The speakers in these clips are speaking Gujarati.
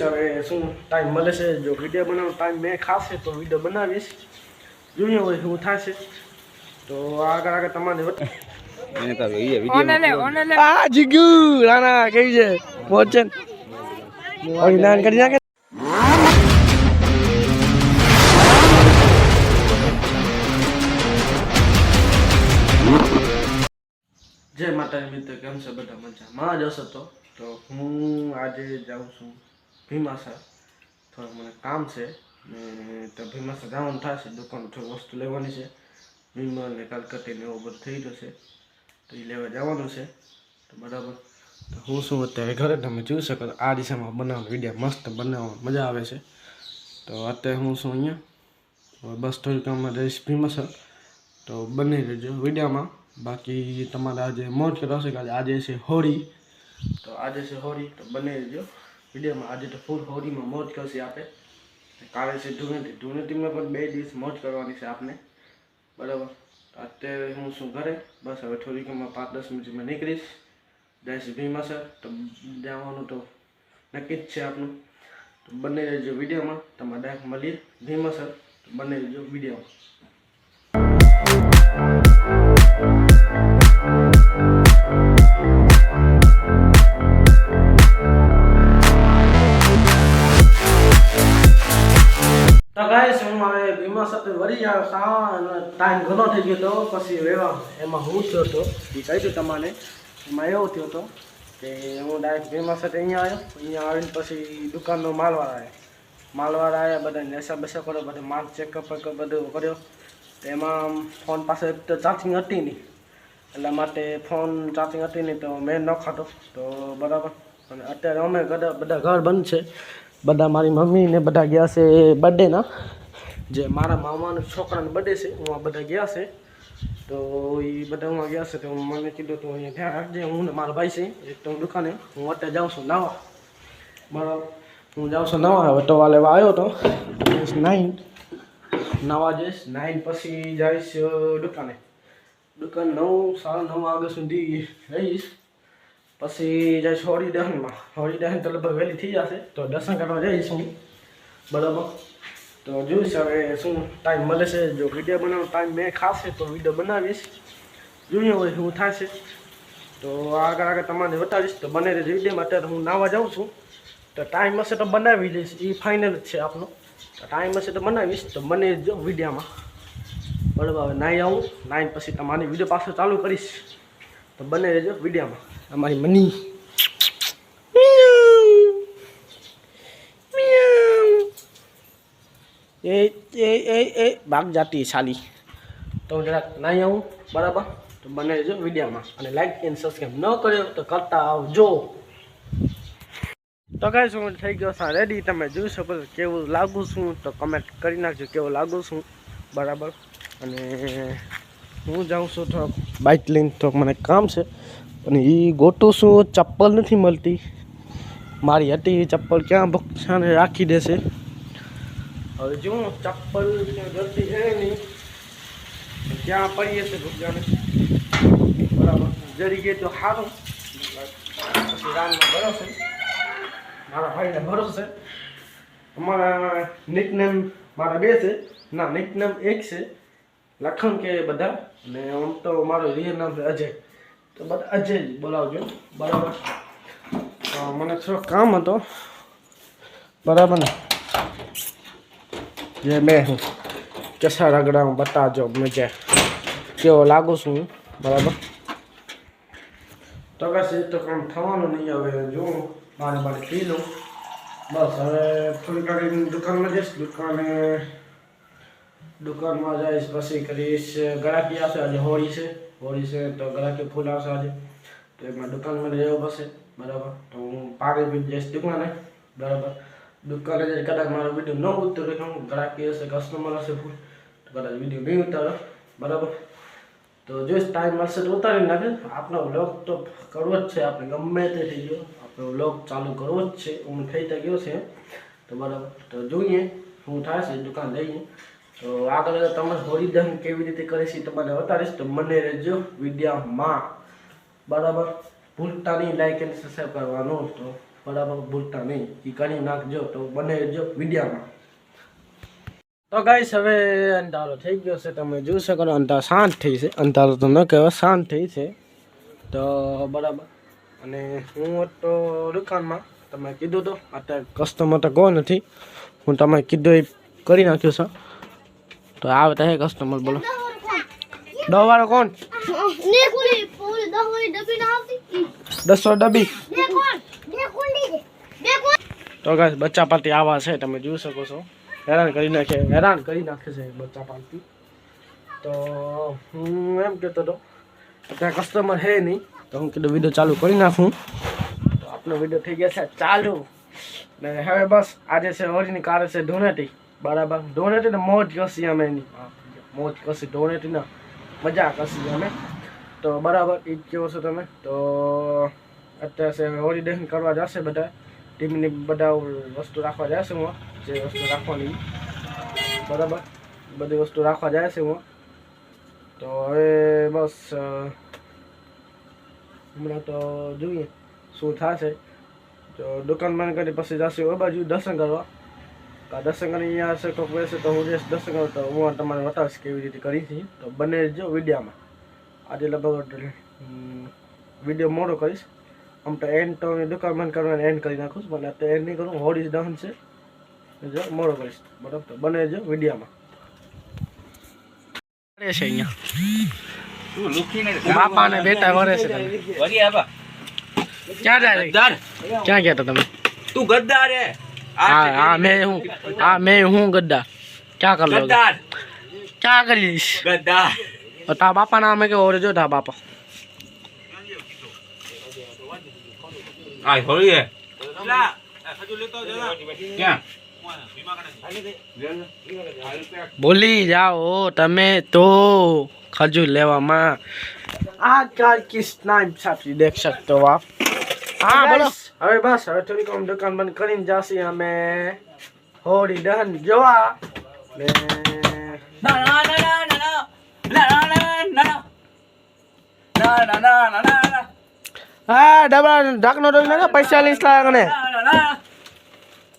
જોઈશ હવે શું ટાઈમ મળે છે? જો વીડિયો બનાવવાનો ટાઈમ મેં ખાશે તો વીડિયો બનાવીશ. જોઈએ હોય શું થશે. તો આગળ આગળ તમારે કરી જય માતાજી મિત્ર કેમ છે? બધા મજામાં જ હશો તો? તો હું આજે જાઉં છું ભીમાસા થોડું મને કામ છે. ને તો ભીમાસા જવાનું થશે. દુકાન થોડી વસ્તુ લેવાની છે. ભીમા ને કલકત્તી ને એવું બધું થઈ જશે તો એ લેવા જવાનું છે. તો બરાબર. તો હું શું અત્યારે ઘરે? તમે જોઈ શકો આ દિશામાં બનાવવાનો વીડિયો મસ્ત બનાવવા મજા આવે છે. તો અત્યારે હું શું અહીંયા. બસ થોડીક કામમાં જઈશ ભીમાસર. તો બની રહેજો વિડીયોમાં. બાકી તમારે આજે મોજ કરાવશે કે આજે છે હોળી? તો આજે છે હોળી. તો બની રહેજો. વિડીયોમાં આજે તો ફૂલ હોડીમાં મોજ કરશે આપણે. કાલે છે ધૂળેટી ધૂળેટીમાં પણ બે દિવસ મોજ કરવાની છે આપણે બરાબર? અત્યારે હું શું ઘરે. બસ હવે થોડીક પાંચ દસ મિનિટમાં નીકળીશ. જઈશ ભીમા સર. તો જવાનું તો નક્કી જ છે આપણું તો બંને રહેજો વિડીયોમાં. તમારે ડાયરેક્ટ મળીએ. ભીમા સર, તો બંને રહેજો વિડીયોમાં. ગયો તો પછી વેવા. એમાં હું થયો હતો એ કહી દઉં તમને, એમાં એવો થયો હતો કે હું ડાયરેક્ટ ભીમા સાથે અહીંયા આવ્યો, અહીંયા આવીને પછી દુકાનનો માલવાળા આવ્યા. માલવાળા આવ્યા બધા નેસા બેસા કર્યો, બધો માલ ચેકઅપ બધું કર્યો. એમાં ફોન પાસે તો ચાર્જિંગ હતી નહીં. એટલા માટે ફોન ચાર્જિંગ હતી નહીં તો મેં ન ખાતો તો બરાબર. અને અત્યારે અમે બધા ઘર બંધ છે. બધા મારી મમ્મી ને બધા ગયા છે બર્થડેના જે મારા મામાના છોકરાને બડે છે, હું આ બધા ગયા છે. તો એ બધા હું ગયા છે, તો મને કીધું તું અહીંયા ધ્યાન રાખજે, હું ને મારા ભાઈ છે, એક તો દુકાને, હું અત્યારે જાઉં છું નાવા. બરાબર. હું જાઉં છું નાવા, હવે ટવા લેવા આવ્યો હતો. નાઈન નાવા જઈશ નાઈન પછી જઈશ દુકાને. દુકાન નવ, સાડા નવ વાગ્યા સુધી રહીશ. પછી જઈશ હોળી દહનમાં હોળી દહન તો લગભગ વહેલી થઈ જશે, તો દર્શન કરવા જઈશ હું. બરાબર. તો જોઈશ હવે શું ટાઈમ મળે છે. જો વીડિયો બનાવવાનો ટાઈમ મેં ખાશે તો વીડિયો બનાવીશ. જોઈએ હોય શું થશે. તો આગળ આગળ તમારે બતાવીશ. તો બને રહેજો વિડીયોમાં અત્યારે હું નાવા જાઉં છું. તો ટાઈમ હશે તો બનાવી લઈશ. એ ફાઇનલ જ છે આપણો. તો ટાઈમ હશે તો બનાવીશ. તો મને જો વિડીયામાં બરાબર હવે નાઈ આવું. નાઈન પછી તમારી વીડિયો પાછો ચાલુ કરીશ. તો બને રહેજો વિડીયામાં અમારી મની. એ એ એ એ ભાગ જાતી સાલી. તો હું જરાક નાઈ આવું, બરાબર? તો બને રહેજો વિડીયોમાં. અને લાઈક એન્ડ સબસ્ક્રાઈબ ન કર્યો તો કરતા આવજો. તો કાંઈ શું થઈ ગયો છે રેડી તમે જોઈ શકો છો કેવું લાગુ છું. તો કમેન્ટ કરી નાખજો કેવું લાગુ છું. બરાબર? અને હું જાઉં છું થોડોક બાઇક લઈને, થોડોક મને કામ છે. અને એ ગોટું શું ચપ્પલ નથી મળતી. મારી હતી ચપ્પલ ક્યાં ભક્ષાને રાખી દેશે? હવે જો ચપ્પલ જલ્દી છે નહીં ત્યાં પડીએ છે ભૂજાને બરાબર. જરી ગઈ તો સારું રાનમાં ભરોસે. મારા ભાઈને ભરોસે. અમારા નિકનેમ મારા બે છે. ના નિકનેમ એક છે. લખન કે બધા. અને આમ તો મારો રિયલ નામ છે અજય. તો બધા અજય બોલાવજો. બરાબર. મને થોડો કામ હતો. બરાબર ને? જે મેં હું કેસા રગડા હું બતાવજો મજે. કેવો લાગુ છું હું? બરાબર? તો કશે તો કામ થવાનું નહીં, હવે જોઉં મારે મારે પી લઉં. બસ હવે થોડી ઘણી દુકાનમાં જઈશ, દુકાને દુકાનમાં જઈશ, પછી કરીશ ગળાકી આવશે, આજે હોળી છે હોળી છે તો ગળાકી ફૂલ આવશે આજે. તો એમાં દુકાનમાં રહેવું પડશે બરાબર? તો હું પાણી બી જઈશ દુકાને, બરાબર? દુકાને જઈ કદાચ મારો વીડિયો ન ઉતરે કે હું ગળાકી હશે કસ્ટમર હશે ફૂલ તો કદાચ વીડિયો નહીં ઉતારો બરાબર તો જોઈશ ટાઈમ મળશે તો ઉતારી નાખે આપણો વ્લોગ તો કરવો જ છે આપણે ગમે તે થઈ ગયો આપણો વ્લોગ ચાલુ કરવો જ છે હું થઈ તો ગયો છે તો બરાબર તો જોઈએ શું થાય છે દુકાન જઈએ તો આગળ તમે હોળી દહન કેવી રીતે કરે છે તમને બતાવીશ તો મને રહેજો વિડીયોમાં બરાબર ભૂલતા નહીં લાઈક અને સબસ્ક્રાઈબ કરવાનું તો બરાબર ભૂલતા નહીં. એ કરી નાખજો તો બને જો વિડીયામાં. તો ગાઈસ હવે અંધારો થઈ ગયો છે તમે જોઈ શકો અંધારો શાંત થઈ છે. અંધારો તો ન કહેવાય શાંત થઈ છે. તો બરાબર. અને હું તો દુકાનમાં તમે કીધું તો અત્યારે કસ્ટમર તો કોઈ નથી. હું તમે કીધું એ કરી નાખ્યું છે. તો આવે તો હે કસ્ટમર બોલો. દવાળો કોણ? દસો ડબ્બી. તો ગાઈસ બચ્ચા પાલતી આવા છે, તમે જોઈ શકો છો. હેરાન કરી નાખે, હેરાન કરી નાખે છે બચ્ચા પાલતી તો હું એમ કહેતો હતો અત્યારે કસ્ટમર હે નહીં. તો હું કીધું વીડિયો ચાલુ કરી નાખું. તો આપનો વીડિયો થઈ ગયા છે, ચાલુ. ને હવે બસ, આજે છે ઓરીની કારે છે ધોનેટી. બરાબર? ધોનેટી ને મોજ કસી અમે એની. મોજ કસી ધોનેટી ના મજા કસી અમે. તો બરાબર એ જ કહો છો તમે. તો અત્યારે દહન કરવા જશે બધા? ટીમની બધા વસ્તુ રાખવા જશે હું, જે વસ્તુ રાખવાની. બરાબર? બધી વસ્તુ રાખવા જાય છે હું. તો હવે બસ હમણાં તો જોઈએ શું થશે. તો દુકાન બંધ કરી પછી જશે એ બાજુ દર્શન કરવા. આ દર્શન કરી અહીંયા હશે કોઈક બેસે તો હું જઈશ દર્શન કરું તો હું તમારે બતાવીશ કેવી રીતે કરી હતી તો બને જો વિડીયામાં. આજે લગભગ વીડિયો મોડો કરીશ. આમ તો એન્ડ તો દુકાન કરવાનું એન્ડ કરી નાખું છું પણ અત્યારે એન્ડ નહીં કરું હોડ ઇઝ ડન છે. જો મોડો કરીશ. બરાબર તો બને જો વિડીયામાં. છે અહીંયા. તું બાપા ને બેટા વરે છે ક્યાં જાય ક્યાં ગયા તમે? તું ગદ્દાર હે. હા હા મેં હું હા મેં હું ગદ્દા ક્યાં કર લો? ગદ્દાર. ક્યાં કરીશ ગદ્દાર. તા બાપા નામે કે ઓરે જો તા બાપા? આ હોળી હે બોલી જાઓ તમે તો ખજૂર લેવામાં આ કાર કિસના સાથી દેખ શકતો આપ હા બોલો હવે બસ હવે થોડીક આમ દુકાન બંધ કરીને જશે અમે હોળી દહન જોવા ને ના ના ના ના ના ના ના ના ના ના ના ના ના ના હા ડબા ઢાકનો ડોઈ ના પૈસા લીસ લાગે કને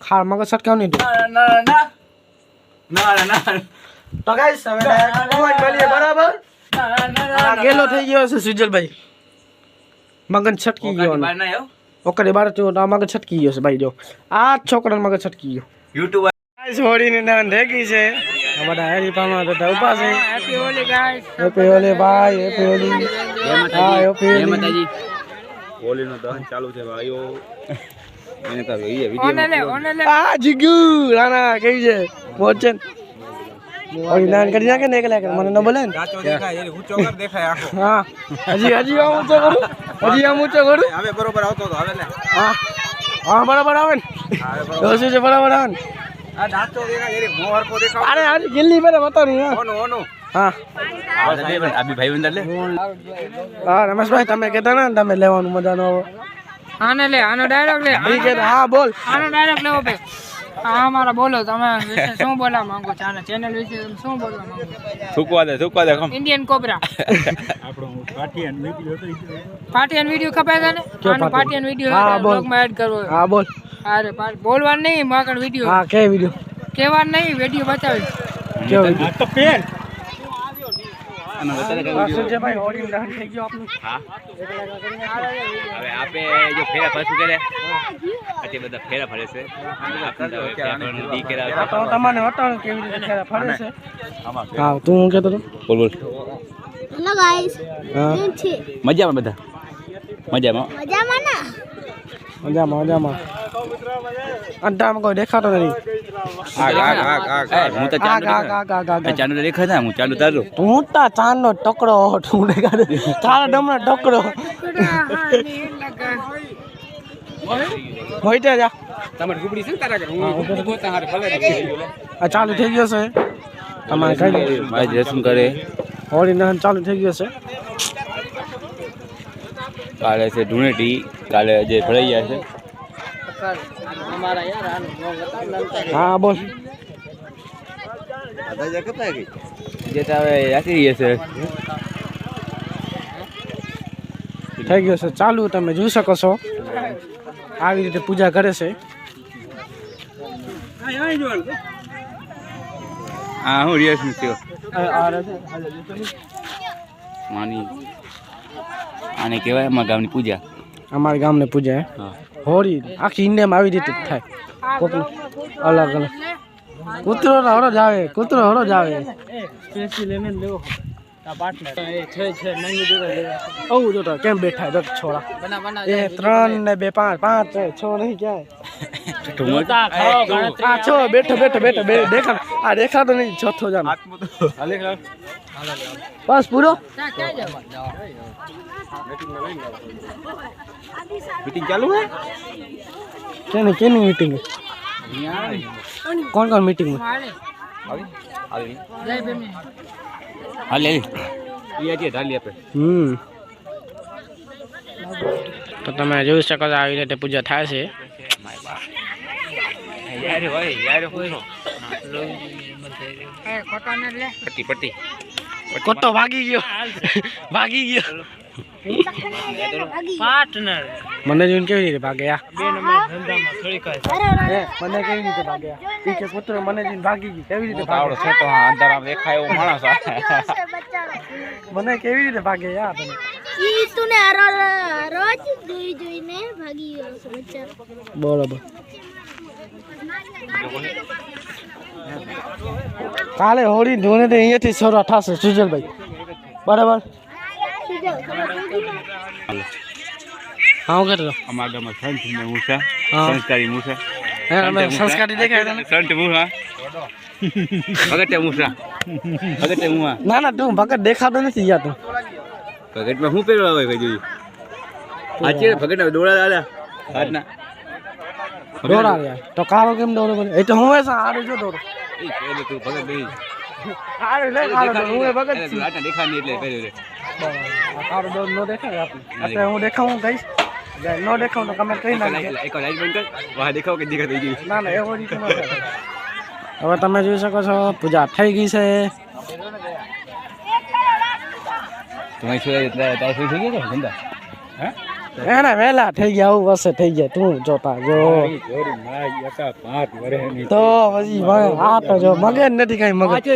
ખાર મગજ સટકાવ નહીં તો. ગાઈસ હવે કોઈ મળીએ બરાબર? ગેલો થઈ ગયો છે સુજલભાઈ. મગન છટકી ગયો. ઓકરે બાર તો આ મગજ છટકી ગયો છે ભાઈ જો. આ છોકરાનો મગજ છટકી ગયો. યુટ્યુબ ગાઈસ હોળીની નવન રેગી છે. અમારા હેરી પામા તો ઊભા છે. Happy Holi guys happy Holi ભાઈ હેપી હોલી હા હેપી હોલી હોલીનું દહન ચાલુ છે ભાઈઓ એને તો એ વીડિયો આ જીગુ રાણા કેવી છે? મોજ ઓય નાન કરી નાખે ને એકલા એકલા મને ન બોલે ને? દેખાય ઊંચો કર દેખાય આખો. હા હજી હજી આમ ઊંચો કરું? હજી આમ ઊંચો કરું? હવે બરોબર આવતો તો હવે લે. હા હા બરાબર આવે ને? તો શું છે બરાબર આવે ને? આ દાંતો દેખાય એરી મોહર કો દેખાય. અરે આજે ગિલ્લી મને બતાવી ઓનો ઓનો. હા. હા રમેશભાઈ તમે કહેતા ને તમે લેવાનું મજાનો આને લે આનો ડાયલોગ લે. ઈ કે હા બોલ. આનો ડાયરેક્ટ લેવો ભાઈ. હા મારા બોલો તમે શું બોલવા માંગો છો? આના ચેનલ વિશે શું બોલવા માંગો છો? થૂકવા દે થૂકવા દે ઇન્ડિયન કોબરા પાટિયાન વિડિયો ખપાય છે ને કયો આનો પાટિયાન? વિડિયો હા, બોલ. એડ કરવો હા બોલ. અરે બોલવાનું નહીં માકડ વિડિયો. હા કે વિડિયો? કેવાનું નહીં વિડિયો બતાવી કેવો વિડિયો? તો પેન હવે આપે જો ફેરા પાછું કરે પછી બધા ફેરા ફરે છે તમને વટાણ કેવી રીતે ફેરા ફરે છે. હા તું હું કહેતો બોલ બોલ. હેલો ગાઈસ હા. મજામાં બધા? મજામાં? મજામાં ના? મજામાં મજામાં. અડ્ડામાં કોઈ દેખાતો નથી. હું તો ચાંદો. ચાંદો દેખાતા હું ચાંદો તારો. તું તા ચાંદનો ટકડો તું દેખાડે તારો ડમનો ટકડો. હોય તે જા. તમારે ગુબડી છે તારા હું ગોતા હારે ભલે. આ ચાલુ થઈ ગયો છે. તમારે કઈ મારે દર્શન કરે. હોળી દહન ચાલુ થઈ ગયો છે. કાલે છે ધૂણેટી કાલે જે ભળાઈ ગયા છે. હા બોલ. જે હવે રાખી છે. થઈ ગયો છે. ચાલુ તમે જોઈ શકો છો. આવી રીતે પૂજા કરે છે. હા હું રિયસ આ માની આને કહેવાય અમારા ગામની પૂજા. અમારા ગામની પૂજા હા. હોળી આખી ઇન્ડિયામાં આવી રીતે જ થાય. કોકનું અલગ અલગ. કૂતરો હળો જ આવે, કૂતરો હરો જ આવે જોતો કેમ બેઠા બના બના એ ત્રણ ને બે પાંચ પાંચ છે છ નહીં ક્યાંય? આ છો બેઠો બેઠો બેઠો બે દેખા આ દેખાતો નહીં ચોથો જાણ. બસ પૂરો? મીટિંગ ચાલુ હે કેની કેની મીટિંગ કોણ કોણ મીટિંગ આવી આવી. જય ભીમી હાલ. લે એ ઢાલી આપે. હમ. તો તમે જોઈ શકો છો આવી રીતે પૂજા થાય છે. યાર હોય યાર હોય. એ ખોટા ને લે પટ્ટી. પટ્ટી કોતો ભાગી ગયો. ભાગી ગયો. પાર્ટનર મને જોઈને કેવી રીતે ભાગ્યા બે નંબર ધંધામાં થોડીક મને કેવી રીતે ભાગ્યા કે પુત્ર મને જોઈને ભાગી ગઈ કેવી રીતે આવડો છે તો અંધારામાં દેખાય એવો માણસ આ. મને કેવી રીતે ભાગે યાર તમે ઈ તુને રોજ જોઈ જોઈને ભાગી ગયો છે બરોબર. કાલે હોળી ધોને તો અહીંયાથી શરૂઆત થશે સુજલભાઈ. બરાબર? હા હું કહેતો અમારા ગામમાં સંત ને મૂસા સંસ્કારી મૂસા હે અમે સંસ્કારી દેખાય તને સંત મૂસા ભગતે મૂસા ભગતે હું ના ના તું ભગત દેખાતો નથી યાર તું. ભગતમાં શું પહેરવા હોય ભાઈ જોયું આ છે ભગત દોડા દાદા હાથના. દોડા યાર. તો કારો કેમ દોડો બોલે એ તો હું એસા આડો જો દોડો એ પહેલે તું ભગત નહીં. આરે લે કારો હું એ ભગત છું. હાથના દેખા નહીં એટલે પહેર્યું રે આ કારો દોડ નો દેખાય આપણે અત્યારે હું દેખાવું કહીશ? ન દેખાવ તો કમેન્ટ કરી નાખજો. એક લાઈક બંધ કર. વાહ દેખાવ કે દેખા થઈ ગયું ના ના એવો રીતે ન થાય હવે તમે જોઈ શકો છો પૂજા થઈ ગઈ છે. તમારી શું તારી શું થઈ ગયો ધંધા હે? એને વહેલા થઈ ગયા આવું વર્ષે થઈ ગયા તું જોતા જો. તો પછી ભાઈ તો જો નથી કઈ મગજ.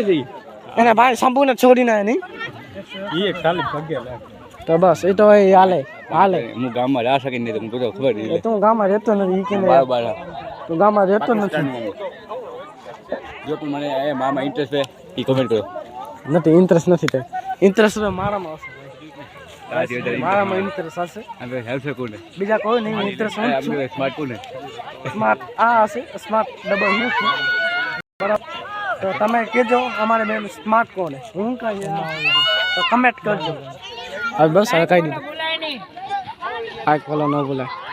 એને ભાઈ સંપૂર્ણ છોડી ના નહીં? એ ખાલી પગે તો બસ એ તો એ હાલે હાલે. હું ગામમાં રાહ શકી નહીં તમને ખબર તું ગામમાં રહેતો નથી તું ગામમાં રહેતો નથી. જો પણ મને એ મામા ઇન્ટરેસ્ટ છે એ કમેન્ટ કરો. નથી ઇન્ટરેસ્ટ નથી તે. ઇન્ટરેસ્ટ તો મારામાં હશે. મારામાં ઇન્ટરેસ્ટ હશે. અને હેલ્પ છે કોને બીજા કોઈ નહીં ઇન્ટરેસ્ટ હું છું. આપણે સ્માર્ટ કોને સ્માર્ટ આ હશે સ્માર્ટ ડબલ હું છું. બરાબર? તો તમે કહેજો અમારે બેન સ્માર્ટ કોણ છે? હું કઈ તો કમેન્ટ કરજો. હવે બસ હવે કહી દીધું આ કોલો ન બોલાય.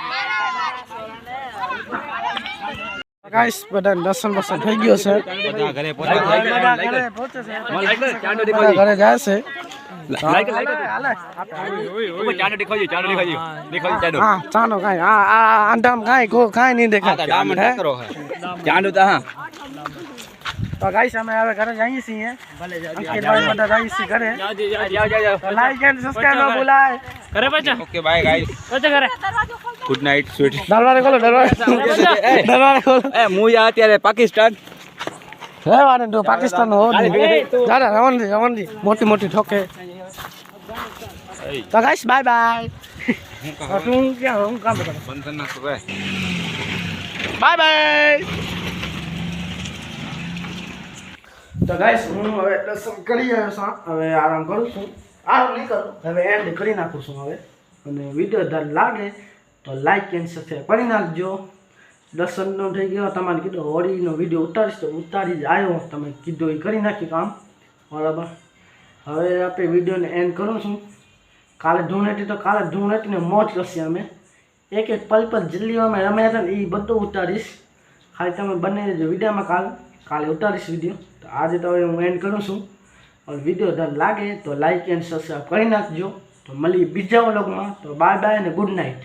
ગાઈસ બધા દર્શન બસન થઈ ગયો છે. બધા ઘરે બધા ઘરે જાય છે. ચાંદો ચાંદો ચાંદો. હા આ આ આંધામ કાંઈ કો કાંઈ નહીં દેખાય. તો હે? કરો ચાંદો તો હા તો ગાઈસ અમે હવે ઘરે જઈએ છીએ અંકિતભાઈ બધા જઈએ છીએ ઘરે જાઓ જાઓ તો લાઈક એન્ડ સબસ્ક્રાઇબ ન ભૂલાય ઘરે પાછા ઓકે બાય ગાઈસ પાછા ઘરે ગુડ નાઇટ સ્વીટ દરવાજે ખોલો દરવાજે દરવાજે ખોલો એ હું યા અત્યારે પાકિસ્તાન રહેવાને તો પાકિસ્તાન નો હોત દાદા રવણજી રવણજી મોટી મોટી ઠોકે તો ગાઈસ બાય બાય તું ક્યાં હું કામ કરું બંધન ના સુવે બાય બાય તો ગાઈસ હું હવે દર્શન કરી આવ્યો છું હવે આરામ કરું છું. આરામ નહીં કરું, હવે એન્ડ કરી નાખું છું હવે. અને વીડિયો દર લાગે તો લાઈક એન્ડ સબસ્ક્રાઈબ કરી નાખજો. દર્શનનો થઈ ગયો તમારે કીધું હોળીનો વીડિયો ઉતારીશ, તો ઉતારી જ આવ્યો. તમે કીધું એ કરી નાખ્યું કામ. બરાબર. હવે આપણે વિડીયોને એન્ડ કરું છું. કાલે ધૂણેટી તો કાલે ધૂણેટીને મોજ કરશે અમે. એક એક પલ જેટલી અમે રમ્યા હતા ને એ બધું ઉતારીશ. ખાલી તમે બંને વિડીયોમાં કાલ કાલે ઉતારીશ વીડિયો આજે તો હવે હું એન્ડ કરું છું. અને વીડિયો દર લાગે તો લાઇક એન્ડ સબસ્ક્રાઈબ કરી નાખજો. તો મળીએ બીજા વ્લોગમાં તો બાય બાય અને ગુડ નાઇટ